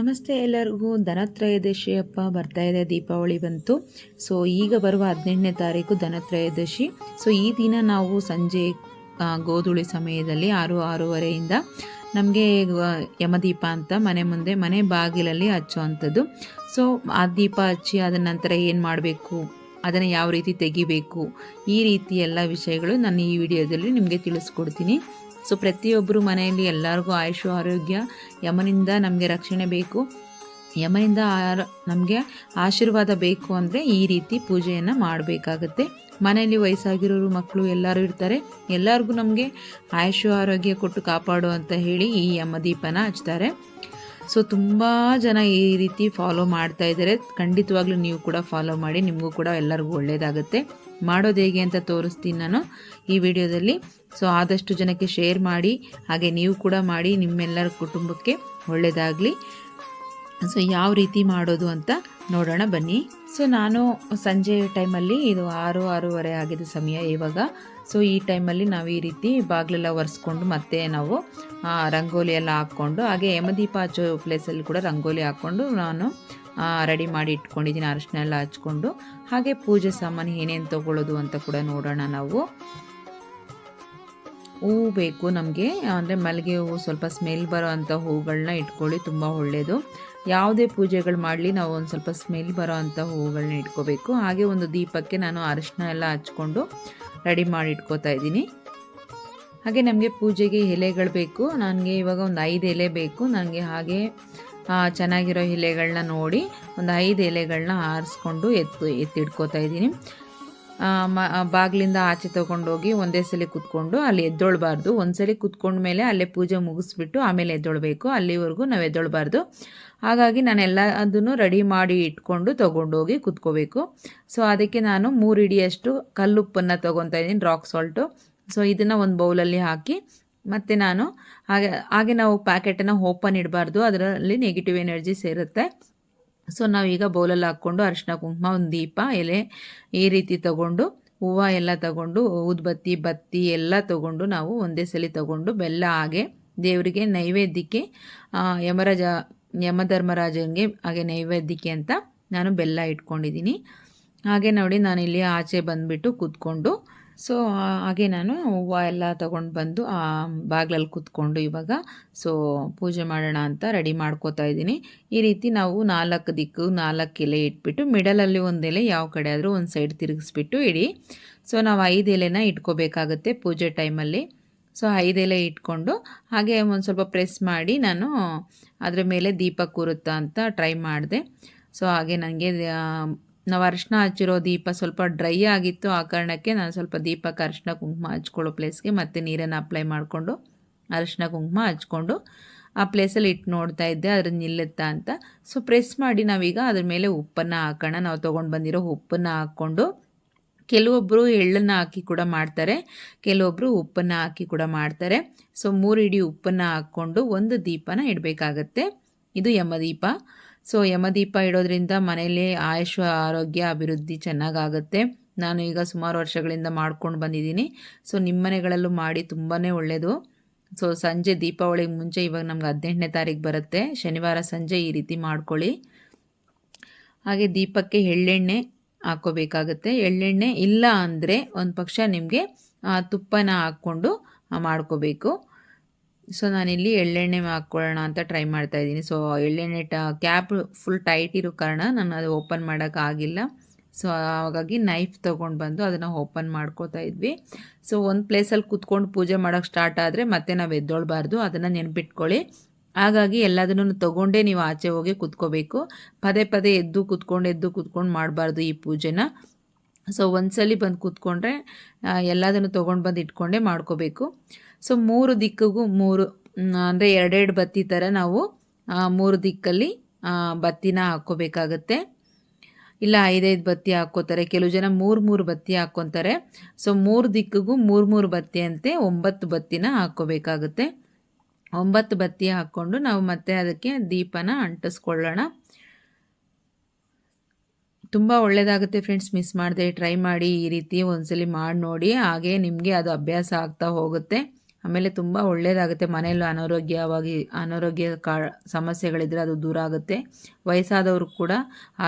ನಮಸ್ತೆ ಎಲ್ಲರಿಗೂ. ಧನತ್ರಯೋದಶಿ ಅಪ್ಪ ಬರ್ತಾ ಇದೆ. ದೀಪಾವಳಿ ಬಂತು. ಸೊ ಈಗ ಬರುವ ಹದಿನೆಂಟನೇ ತಾರೀಕು ಧನತ್ರಯೋದಶಿ ಸೊ ಈ ದಿನ ನಾವು ಸಂಜೆ ಗೋಧುಳಿ ಸಮಯದಲ್ಲಿ ಆರು, ಆರೂವರೆಯಿಂದ ನಮಗೆ ಯಮದೀಪ ಅಂತ ಮನೆ ಮುಂದೆ, ಮನೆ ಬಾಗಿಲಲ್ಲಿ ಹಚ್ಚುವಂಥದ್ದು. ಸೊ ಆ ದೀಪ ಹಚ್ಚಿ ಅದರ ನಂತರ ಏನು ಮಾಡಬೇಕು? ಅದನ್ನು ಯಾವ ರೀತಿ ತೆಗಿಬೇಕು? ಈ ರೀತಿ ಎಲ್ಲ ವಿಷಯಗಳು ನಾನು ಈ ವಿಡಿಯೋದಲ್ಲಿ ನಿಮಗೆ ತಿಳಿಸ್ಕೊಡ್ತೀನಿ. ಸೊ ಪ್ರತಿಯೊಬ್ಬರು ಮನೆಯಲ್ಲಿ ಎಲ್ಲರಿಗೂ ಆಯುಷು, ಆರೋಗ್ಯ, ಯಮನಿಂದ ನಮಗೆ ರಕ್ಷಣೆ ಬೇಕು. ಯಮನಿಂದ ನಮಗೆ ಆಶೀರ್ವಾದ ಬೇಕು ಅಂದರೆ ಈ ರೀತಿ ಪೂಜೆಯನ್ನು ಮಾಡಬೇಕಾಗತ್ತೆ. ಮನೆಯಲ್ಲಿ ವಯಸ್ಸಾಗಿರೋರು, ಮಕ್ಕಳು ಎಲ್ಲರೂ ಇರ್ತಾರೆ. ಎಲ್ಲರಿಗೂ ನಮಗೆ ಆಯುಷು, ಆರೋಗ್ಯ ಕೊಟ್ಟು ಕಾಪಾಡು ಅಂತ ಹೇಳಿ ಈ ಯಮದೀಪನ ಹಚ್ತಾರೆ. ಸೊ ತುಂಬ ಜನ ಈ ರೀತಿ ಫಾಲೋ ಮಾಡ್ತಾ ಇದ್ದಾರೆ. ಖಂಡಿತವಾಗ್ಲೂ ನೀವು ಕೂಡ ಫಾಲೋ ಮಾಡಿ, ನಿಮಗೂ ಕೂಡ ಎಲ್ಲರಿಗೂ ಒಳ್ಳೆಯದಾಗುತ್ತೆ ಮಾಡೋದು ಹೇಗೆ ಅಂತ ತೋರಿಸ್ತೀನಿ ನಾನು ಈ ವಿಡಿಯೋದಲ್ಲಿ. ಸೊ ಆದಷ್ಟು ಜನಕ್ಕೆ ಶೇರ್ ಮಾಡಿ, ಹಾಗೆ ನೀವು ಕೂಡ ಮಾಡಿ ನಿಮ್ಮೆಲ್ಲರ ಕುಟುಂಬಕ್ಕೆ ಒಳ್ಳೆಯದಾಗಲಿ ಸೊ ಯಾವ ರೀತಿ ಮಾಡೋದು ಅಂತ ನೋಡೋಣ ಬನ್ನಿ. ಸೊ ನಾನು ಸಂಜೆ ಟೈಮಲ್ಲಿ ಇದು ಆರು, ಆರೂವರೆ ಆಗಿದೆ ಸಮಯ ಇವಾಗ ಸೊ ಈ ಟೈಮಲ್ಲಿ ನಾವು ಈ ರೀತಿ ಬಾಗಿಲೆಲ್ಲ ಒರೆಸ್ಕೊಂಡು ಮತ್ತೆ ನಾವು ರಂಗೋಲಿ ಎಲ್ಲ ಹಾಕ್ಕೊಂಡು, ಹಾಗೆ ಯಮದೀಪ ಹಚ್ಚೋ ಪ್ಲೇಸಲ್ಲಿ ಕೂಡ ರಂಗೋಲಿ ಹಾಕ್ಕೊಂಡು ನಾನು ರೆಡಿ ಮಾಡಿ ಇಟ್ಕೊಂಡಿದ್ದೀನಿ ಅರಶಿನ ಎಲ್ಲ ಹಚ್ಕೊಂಡು. ಹಾಗೆ ಪೂಜೆ ಸಾಮಾನು ಏನೇನು ತೊಗೊಳ್ಳೋದು ಅಂತ ಕೂಡ ನೋಡೋಣ ನಾವು. ಹೂವು ಬೇಕು ನಮಗೆ, ಅಂದರೆ ಮಲ್ಲಿಗೆ ಹೂವು ಸ್ವಲ್ಪ ಸ್ಮೆಲ್ ಬರೋ ಅಂಥ ಹೂಗಳನ್ನ ಇಟ್ಕೊಳ್ಳಿ, ತುಂಬ ಒಳ್ಳೆಯದು ಯಾವುದೇ ಪೂಜೆಗಳು ಮಾಡಲಿ ನಾವು ಒಂದು ಸ್ವಲ್ಪ ಸ್ಮೆಲ್ ಬರೋ ಅಂಥ ಹೂಗಳನ್ನ ಇಟ್ಕೋಬೇಕು. ಹಾಗೆ ಒಂದು ದೀಪಕ್ಕೆ ನಾನು ಅರಶಿನ ಎಲ್ಲ ಹಚ್ಕೊಂಡು ರೆಡಿ ಮಾಡಿ ಇಟ್ಕೋತಾ ಇದ್ದೀನಿ. ಹಾಗೆ ನಮಗೆ ಪೂಜೆಗೆ ಎಲೆಗಳು ಬೇಕು. ನನಗೆ ಇವಾಗ ಒಂದು ಐದು ಎಲೆ ಬೇಕು. ನನಗೆ ಹಾಗೆ ಚೆನ್ನಾಗಿರೋ ಎಲೆಗಳನ್ನ ನೋಡಿ ಒಂದು ಐದು ಎಲೆಗಳನ್ನ ಆರಿಸ್ಕೊಂಡು ಎತ್ತು ಎತ್ತಿಡ್ಕೋತಾ ಇದ್ದೀನಿ. ಬಾಗಿಲಿಂದ ಆಚೆ ತೊಗೊಂಡೋಗಿ ಒಂದೇ ಸಲ ಕುತ್ಕೊಂಡು ಅಲ್ಲಿ ಎದ್ದೊಳ್ಬಾರ್ದು. ಸಲ ಕೂತ್ಕೊಂಡ ಮೇಲೆ ಅಲ್ಲೇ ಪೂಜೆ ಮುಗಿಸ್ಬಿಟ್ಟು ಆಮೇಲೆ ಎದ್ದೊಳ್ಬೇಕು. ಅಲ್ಲಿವರೆಗೂ ನಾವು ಎದ್ದೊಳ್ಬಾರ್ದು. ಹಾಗಾಗಿ ನಾನು ಎಲ್ಲ ಅದನ್ನು ರೆಡಿ ಮಾಡಿ ಇಟ್ಕೊಂಡು ತೊಗೊಂಡೋಗಿ ಕುತ್ಕೋಬೇಕು. ಸೊ ಅದಕ್ಕೆ ನಾನು ಮೂರು ಇಡಿಯಷ್ಟು ಕಲ್ಲುಪ್ಪನ್ನು ತೊಗೊತಾ ಇದ್ದೀನಿ ರಾಕ್ ಸಾಲ್ಟು ಸೊ ಇದನ್ನು ಒಂದು ಬೌಲಲ್ಲಿ ಹಾಕಿ ಮತ್ತು ನಾನು ಹಾಗೆ ಹಾಗೆ ನಾವು ಪ್ಯಾಕೆಟನ್ನು ಓಪನ್ ಇಡಬಾರ್ದು. ಅದರಲ್ಲಿ ನೆಗೆಟಿವ್ ಎನರ್ಜಿ ಸೇರುತ್ತೆ. ಸೊ ನಾವೀಗ ಬೌಲಲ್ಲಿ ಹಾಕ್ಕೊಂಡು ಅರಿಶಿನ ಕುಂಕುಮ, ಒಂದು ದೀಪ, ಎಲೆ ಈ ರೀತಿ ತಗೊಂಡು, ಹೂವು ಎಲ್ಲ ತಗೊಂಡು, ಊದ್ಬತ್ತಿ, ಬತ್ತಿ ಎಲ್ಲ ತಗೊಂಡು ನಾವು ಒಂದೇ ಸಲ ತಗೊಂಡು ಬೆಲ್ಲ ಹಾಗೆ ದೇವರಿಗೆ ನೈವೇದ್ಯಕ್ಕೆ ಯಮರಾಜ, ಯಮಧರ್ಮರಾಜನಿಗೆ ಹಾಗೆ ನೈವೇದ್ಯಕ್ಕೆ ಅಂತ ನಾನು ಬೆಲ್ಲ ಇಟ್ಕೊಂಡಿದ್ದೀನಿ. ಹಾಗೆ ನೋಡಿ ನಾನು ಇಲ್ಲಿ ಆಚೆ ಬಂದುಬಿಟ್ಟು ಕೂತ್ಕೊಂಡು ಸೊ ಹಾಗೆ ನಾನು ಹೂವು ಎಲ್ಲ ತೊಗೊಂಡು ಬಂದು ಆ ಬಾಗಿಲಲ್ಲಿ ಕೂತ್ಕೊಂಡು ಇವಾಗ ಸೊ ಪೂಜೆ ಮಾಡೋಣ ಅಂತ ರೆಡಿ ಮಾಡ್ಕೋತಾ ಇದ್ದೀನಿ. ಈ ರೀತಿ ನಾವು ನಾಲ್ಕು ದಿಕ್ಕು, ನಾಲ್ಕು ಎಲೆ ಇಟ್ಬಿಟ್ಟು, ಮಿಡಲಲ್ಲಿ ಒಂದು ಎಲೆ, ಯಾವ ಕಡೆ ಆದರೂ ಒಂದು ಸೈಡ್ ತಿರುಗಿಸ್ಬಿಟ್ಟು ಇಡಿ. ಸೊ ನಾವು ಐದು ಎಲೆನ ಇಟ್ಕೋಬೇಕಾಗುತ್ತೆ ಪೂಜೆ ಟೈಮಲ್ಲಿ. ಸೊ ಐದು ಎಲೆ ಇಟ್ಕೊಂಡು, ಹಾಗೆ ಒಂದು ಸ್ವಲ್ಪ ಪ್ರೆಸ್ ಮಾಡಿ ನಾನು ಅದರ ಮೇಲೆ ದೀಪ ಕೂರುತ್ತಾ ಅಂತ ಟ್ರೈ ಮಾಡಿದೆ. ಸೊ ಹಾಗೆ ನನಗೆ ನಾವು ಅರಿಶಿನ ಹಚ್ಚಿರೋ ದೀಪ ಸ್ವಲ್ಪ ಡ್ರೈ ಆಗಿತ್ತು ಆ ಕಾರಣಕ್ಕೆ ನಾನು ಸ್ವಲ್ಪ ದೀಪಕ್ಕೆ ಅರಿಶಿನ ಕುಂಕುಮ ಹಚ್ಕೊಳ್ಳೋ ಪ್ಲೇಸ್ಗೆ ಮತ್ತೆ ನೀರನ್ನು ಅಪ್ಲೈ ಮಾಡಿಕೊಂಡು ಅರಿಶಿನ ಕುಂಕುಮ ಹಚ್ಕೊಂಡು ಆ ಪ್ಲೇಸಲ್ಲಿ ಇಟ್ಟು ನೋಡ್ತಾ ಇದ್ದೆ ಅದ್ರ ನಿಲ್ಲುತ್ತಾ ಅಂತ. ಸೊ ಪ್ರೆಸ್ ಮಾಡಿ ನಾವೀಗ ಅದ್ರ ಮೇಲೆ ಉಪ್ಪನ್ನು ಹಾಕೋಣ. ನಾವು ತೊಗೊಂಡು ಬಂದಿರೋ ಉಪ್ಪನ್ನು ಹಾಕ್ಕೊಂಡು ಕೆಲವೊಬ್ಬರು ಎಳ್ಳನ್ನು ಹಾಕಿ ಕೂಡ ಮಾಡ್ತಾರೆ. ಕೆಲವೊಬ್ಬರು ಉಪ್ಪನ್ನು ಹಾಕಿ ಕೂಡ ಮಾಡ್ತಾರೆ. ಸೊ ಮೂರು ಇಡೀ ಉಪ್ಪನ್ನು ಹಾಕ್ಕೊಂಡು ಒಂದು ದೀಪನ ಇಡಬೇಕಾಗತ್ತೆ. ಇದು ಯಮದೀಪ. ಸೊ ಯಮದೀಪ ಇಡೋದ್ರಿಂದ ಮನೆಯಲ್ಲಿ ಆಯುಷ್ ಆರೋಗ್ಯ ಅಭಿವೃದ್ಧಿ ಚೆನ್ನಾಗಾಗುತ್ತೆ. ನಾನು ಈಗ ಸುಮಾರು ವರ್ಷಗಳಿಂದ ಮಾಡ್ಕೊಂಡು ಬಂದಿದ್ದೀನಿ. ಸೊ ನಿಮ್ಮ ಮನೆಗಳಲ್ಲೂ ಮಾಡಿ ತುಂಬಾ ಒಳ್ಳೆಯದು ಸೊ ಸಂಜೆ ದೀಪಾವಳಿಗೆ ಮುಂಚೆ ಇವಾಗ ನಮ್ಗೆ ಹದಿನೆಂಟನೇ ತಾರೀಕು ಬರುತ್ತೆ. ಶನಿವಾರ ಸಂಜೆ ಈ ರೀತಿ ಮಾಡ್ಕೊಳ್ಳಿ. ಹಾಗೆ ದೀಪಕ್ಕೆ ಎಳ್ಳೆಣ್ಣೆ ಹಾಕ್ಕೋಬೇಕಾಗುತ್ತೆ. ಎಳ್ಳೆಣ್ಣೆ ಇಲ್ಲ ಅಂದರೆ ಒಂದು ಪಕ್ಷ ನಿಮಗೆ ತುಪ್ಪನ ಹಾಕ್ಕೊಂಡು ಮಾಡ್ಕೋಬೇಕು. ಸೊ ನಾನಿಲ್ಲಿ ಎಳ್ಳೆಣ್ಣೆ ಹಾಕ್ಕೊಳ್ಳೋಣ ಅಂತ ಟ್ರೈ ಮಾಡ್ತಾ ಇದ್ದೀನಿ. ಸೊ ಎಳ್ಳೆಣ್ಣೆ ಟ ಕ್ಯಾಪ್ ಫುಲ್ ಟೈಟ್ ಇರೋ ಕಾರಣ ನಾನು ಅದು ಓಪನ್ ಮಾಡೋಕ್ಕಾಗಿಲ್ಲ ಸೊ ಹಾಗಾಗಿ ನೈಫ್ ತೊಗೊಂಡು ಬಂದು ಅದನ್ನು ಓಪನ್ ಮಾಡ್ಕೋತಾ ಇದ್ವಿ. ಸೊ ಒಂದು ಪ್ಲೇಸಲ್ಲಿ ಕುತ್ಕೊಂಡು ಪೂಜೆ ಮಾಡೋಕ್ಕೆ ಸ್ಟಾರ್ಟ್ ಆದರೆ ಮತ್ತೆ ನಾವು ಎದ್ದೊಳ್ಬಾರ್ದು. ಅದನ್ನು ನೆನ್ಪಿಟ್ಕೊಳ್ಳಿ. ಹಾಗಾಗಿ ಎಲ್ಲದನ್ನು ತೊಗೊಂಡೇ ನೀವು ಆಚೆ ಹೋಗಿ ಕುತ್ಕೋಬೇಕು. ಪದೇ ಪದೇ ಎದ್ದು ಕುತ್ಕೊಂಡು ಎದ್ದು ಕುತ್ಕೊಂಡು ಮಾಡಬಾರ್ದು ಈ ಪೂಜೆನ. ಸೊ ಒಂದ್ಸಲಿ ಬಂದು ಕೂತ್ಕೊಂಡ್ರೆ ಎಲ್ಲದನ್ನು ತೊಗೊಂಡು ಬಂದು ಇಟ್ಕೊಂಡೇ ಮಾಡ್ಕೋಬೇಕು. ಸೊ ಮೂರು ದಿಕ್ಕಿಗೂ ಮೂರು ಅಂದರೆ ಎರಡೆರಡು ಬತ್ತಿ ಥರ ನಾವು ಮೂರು ದಿಕ್ಕಲ್ಲಿ ಬತ್ತಿನ ಹಾಕ್ಕೋಬೇಕಾಗತ್ತೆ. ಇಲ್ಲ, ಐದೈದು ಬತ್ತಿ ಹಾಕ್ಕೋತಾರೆ. ಕೆಲವು ಜನ ಮೂರು ಮೂರು ಬತ್ತಿ ಹಾಕ್ಕೊತಾರೆ. ಸೊ ಮೂರು ದಿಕ್ಕಿಗೂ ಮೂರು ಮೂರು ಬತ್ತಿ ಅಂತೆ ಒಂಬತ್ತು ಬತ್ತಿನ ಹಾಕ್ಕೋಬೇಕಾಗುತ್ತೆ. ಒಂಬತ್ತು ಬತ್ತಿ ಹಾಕ್ಕೊಂಡು ನಾವು ಮತ್ತೆ ಅದಕ್ಕೆ ದೀಪನ ಅಂಟಿಸ್ಕೊಳ್ಳೋಣ. ತುಂಬ ಒಳ್ಳೆಯದಾಗುತ್ತೆ ಫ್ರೆಂಡ್ಸ್ ಮಿಸ್ ಮಾಡದೆ ಟ್ರೈ ಮಾಡಿ ಈ ರೀತಿ ಒಂದ್ಸಲಿ ಮಾಡಿ ನೋಡಿ, ಹಾಗೆ ನಿಮಗೆ ಅದು ಅಭ್ಯಾಸ ಆಗ್ತಾ ಹೋಗುತ್ತೆ. ಆಮೇಲೆ ತುಂಬ ಒಳ್ಳೆಯದಾಗುತ್ತೆ ಮನೆಯಲ್ಲೂ ಅನಾರೋಗ್ಯವಾಗಿ, ಅನಾರೋಗ್ಯ ಕಾ ಸಮಸ್ಯೆಗಳಿದ್ದರೆ ಅದು ದೂರ ಆಗುತ್ತೆ. ವಯಸ್ಸಾದವರು ಕೂಡ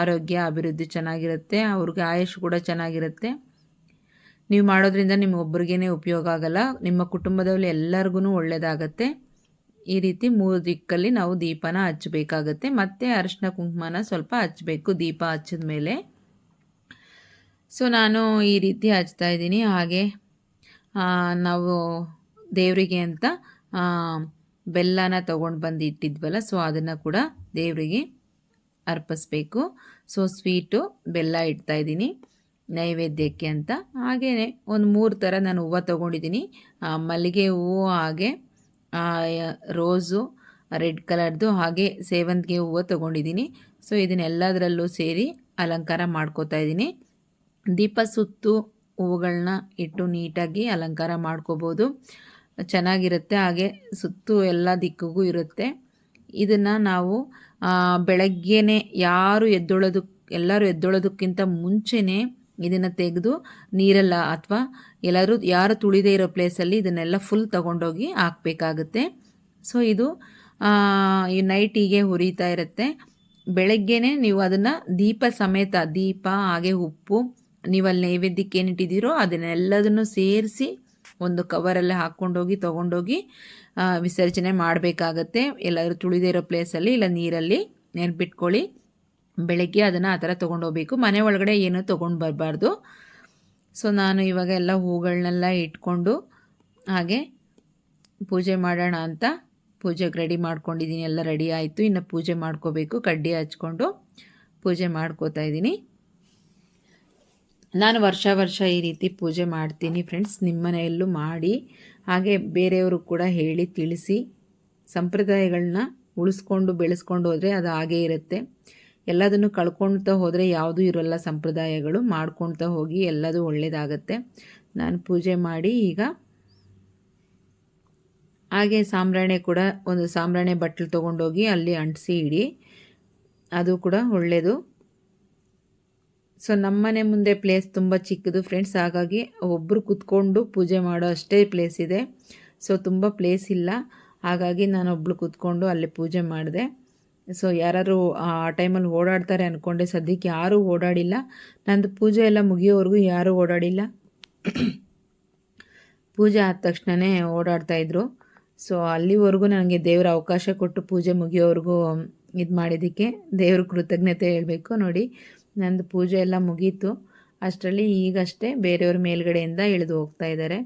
ಆರೋಗ್ಯ, ಅಭಿವೃದ್ಧಿ ಚೆನ್ನಾಗಿರುತ್ತೆ, ಅವ್ರಿಗೆ ಆಯುಷ್ ಕೂಡ ಚೆನ್ನಾಗಿರುತ್ತೆ. ನೀವು ಮಾಡೋದ್ರಿಂದ ನಿಮಗೊಬ್ಬರಿಗೇ ಉಪಯೋಗ ಆಗಲ್ಲ, ನಿಮ್ಮ ಕುಟುಂಬದಲ್ಲಿ ಎಲ್ಲರಿಗೂ ಒಳ್ಳೆಯದಾಗತ್ತೆ ಈ ರೀತಿ ಮೂರು ದಿಕ್ಕಲ್ಲಿ ನಾವು ದೀಪನ ಹಚ್ಚಬೇಕಾಗತ್ತೆ. ಮತ್ತೆ ಅರಿಶಿನ ಕುಂಕುಮನ ಸ್ವಲ್ಪ ಹಚ್ಚಬೇಕು ದೀಪ ಹಚ್ಚಿದ ಮೇಲೆ. ಸೊ ನಾನು ಈ ರೀತಿ ಹಚ್ತಾ ಇದ್ದೀನಿ. ಹಾಗೆ ನಾವು ದೇವರಿಗೆ ಅಂತ ಬೆಲ್ಲನ ತಗೊಂಡು ಬಂದು ಇಟ್ಟಿದ್ವಲ್ಲ ಸೊ ಅದನ್ನು ಕೂಡ ದೇವರಿಗೆ ಅರ್ಪಿಸ್ಬೇಕು. ಸೊ ಸ್ವೀಟು, ಬೆಲ್ಲ ಇಡ್ತಾ ಇದ್ದೀನಿ, ನೈವೇದ್ಯಕ್ಕೆ ಅಂತ. ಹಾಗೆಯೇ, ಒಂದು ಮೂರು ಥರ ನಾನು ಹೂವು ತೊಗೊಂಡಿದ್ದೀನಿ. ಮಲ್ಲಿಗೆ ಹೂವು ಹಾಗೆ ರೋಸು ರೆಡ್ ಕಲರ್ದು ಹಾಗೆ ಸೇವಂತಿಗೆ ಹೂವು ತೊಗೊಂಡಿದ್ದೀನಿ. ಸೊ ಇದನ್ನೆಲ್ಲದರಲ್ಲೂ ಸೇರಿ ಅಲಂಕಾರ ಮಾಡ್ಕೋತಾ ಇದ್ದೀನಿ. ದೀಪ ಸುತ್ತು ಹೂವುಗಳನ್ನ ಇಟ್ಟು ನೀಟಾಗಿ ಅಲಂಕಾರ ಮಾಡ್ಕೋಬೋದು. ಚೆನ್ನಾಗಿರುತ್ತೆ, ಹಾಗೆ ಸುತ್ತು ಎಲ್ಲ ದಿಕ್ಕಿಗೂ ಇರುತ್ತೆ. ಇದನ್ನು ನಾವು ಬೆಳಗ್ಗೆನೇ ಯಾರು ಎದ್ದೊಳೋದಕ್ಕೆ ಎಲ್ಲರೂ ಎದ್ದೊಳೋದಕ್ಕಿಂತ ಮುಂಚೆನೇ ಇದನ್ನು ತೆಗೆದು ನೀರೆಲ್ಲ ಅಥವಾ ಎಲ್ಲರೂ ಯಾರು ತುಳಿದೇ ಇರೋ ಪ್ಲೇಸಲ್ಲಿ ಇದನ್ನೆಲ್ಲ ಫುಲ್ ತಗೊಂಡೋಗಿ ಹಾಕಬೇಕಾಗುತ್ತೆ. ಸೊ ಇದು ಈ ನೈಟಿಗೆ ಹುರಿತಾ ಇರುತ್ತೆ. ಬೆಳಗ್ಗೆನೆ ನೀವು ಅದನ್ನು ದೀಪ ಸಮೇತ, ದೀಪ, ಹಾಗೆ ಉಪ್ಪು, ನೀವು ಅಲ್ಲಿ ನೈವೇದ್ಯಕ್ಕೆ ಏನಿಟ್ಟಿದ್ದೀರೋ ಅದನ್ನೆಲ್ಲದನ್ನು ಸೇರಿಸಿ ಒಂದು ಕವರಲ್ಲಿ ಹಾಕ್ಕೊಂಡೋಗಿ, ತೊಗೊಂಡೋಗಿ ವಿಸರ್ಜನೆ ಮಾಡಬೇಕಾಗತ್ತೆ. ಎಲ್ಲಾದರೂ ತುಳಿದೇ ಇರೋ ಪ್ಲೇಸಲ್ಲಿ ಇಲ್ಲ ನೀರಲ್ಲಿ ನೆನ್ಪಿಟ್ಕೊಳ್ಳಿ. ಬೆಳಗ್ಗೆ ಅದನ್ನು ಆ ಥರ ತೊಗೊಂಡೋಗ್ಬೇಕು ಮನೆ ಒಳಗಡೆ ಏನೂ ತೊಗೊಂಡು ಬರಬಾರ್ದು. ಸೊ ನಾನು ಇವಾಗ ಎಲ್ಲ ಹೂಗಳನ್ನೆಲ್ಲ ಇಟ್ಕೊಂಡು ಹಾಗೆ ಪೂಜೆ ಮಾಡೋಣ ಅಂತ ಪೂಜೆಗೆ ರೆಡಿ ಮಾಡ್ಕೊಂಡಿದ್ದೀನಿ. ಎಲ್ಲ ರೆಡಿ ಆಯಿತು. ಇನ್ನು ಪೂಜೆ ಮಾಡ್ಕೋಬೇಕು. ಕಡ್ಡಿ ಹಚ್ಕೊಂಡು ಪೂಜೆ ಮಾಡ್ಕೋತಾ ಇದ್ದೀನಿ. ನಾನು ವರ್ಷ ವರ್ಷ ಈ ರೀತಿ ಪೂಜೆ ಮಾಡ್ತೀನಿ ಫ್ರೆಂಡ್ಸ್ ನಿಮ್ಮ ಮನೆಯಲ್ಲೂ ಮಾಡಿ. ಹಾಗೆ ಬೇರೆಯವರು ಕೂಡ ಹೇಳಿ, ತಿಳಿಸಿ. ಸಂಪ್ರದಾಯಗಳನ್ನ ಉಳಿಸ್ಕೊಂಡು, ಬೆಳೆಸ್ಕೊಂಡು ಹೋದರೆ ಅದು ಹಾಗೇ ಇರುತ್ತೆ. ಎಲ್ಲದನ್ನು ಕಳ್ಕೊಳ್ತಾ ಹೋದರೆ ಯಾವುದೂ ಇರೋಲ್ಲ ಸಂಪ್ರದಾಯಗಳು ಮಾಡ್ಕೊಳ್ತಾ ಹೋಗಿ ಎಲ್ಲದೂ ಒಳ್ಳೆಯದಾಗತ್ತೆ ನಾನು ಪೂಜೆ ಮಾಡಿ ಈಗ ಹಾಗೆ ಸಾಂಬ್ರಾಣೆ ಕೂಡ ಒಂದು ಸಾಂಬ್ರಾಣೆ ಬಟ್ಟಲು ತೊಗೊಂಡೋಗಿ ಅಲ್ಲಿ ಅಂಟಿಸಿ ಇಡಿ. ಅದು ಕೂಡ ಒಳ್ಳೆಯದು ಸೊ ನಮ್ಮನೆ ಮುಂದೆ ಪ್ಲೇಸ್ ತುಂಬ ಚಿಕ್ಕದು ಫ್ರೆಂಡ್ಸ್ ಹಾಗಾಗಿ ಒಬ್ಬರು ಕೂತ್ಕೊಂಡು ಪೂಜೆ ಮಾಡೋ ಅಷ್ಟೇ ಪ್ಲೇಸ್ ಇದೆ. ಸೊ ತುಂಬ ಪ್ಲೇಸ್ ಇಲ್ಲ. ಹಾಗಾಗಿ ನಾನು ಒಬ್ಳು ಕೂತ್ಕೊಂಡು ಅಲ್ಲಿ ಪೂಜೆ ಮಾಡಿದೆ. ಸೊ ಯಾರು ಆ ಟೈಮಲ್ಲಿ ಓಡಾಡ್ತಾರೆ ಅಂದ್ಕೊಂಡೆ ಸದ್ಯಕ್ಕೆ ಯಾರೂ ಓಡಾಡಿಲ್ಲ. ನಂದು ಪೂಜೆ ಎಲ್ಲ ಮುಗಿಯೋವರೆಗೂ ಯಾರೂ ಓಡಾಡಿಲ್ಲ. ಪೂಜೆ ಆದ ತಕ್ಷಣವೇ ಓಡಾಡ್ತಾಯಿದ್ರು ಸೊ ಅಲ್ಲಿವರೆಗೂ ನನಗೆ ದೇವರ ಅವಕಾಶ ಕೊಟ್ಟು ಪೂಜೆ ಮುಗಿಯೋವರೆಗೂ ಇದು ಮಾಡಿದ್ದಕ್ಕೆ ದೇವ್ರ ಕೃತಜ್ಞತೆ ಹೇಳಬೇಕು ನೋಡಿ. ನಂದು ಪೂಜೆ ಎಲ್ಲ ಮುಗೀತು. ಅಷ್ಟರಲ್ಲಿ ಈಗಷ್ಟೇ ಬೇರೆಯವ್ರ ಮೇಲ್ಗಡೆಯಿಂದ ಇಳಿದು ಹೋಗ್ತಾ ಇದ್ದಾರೆ.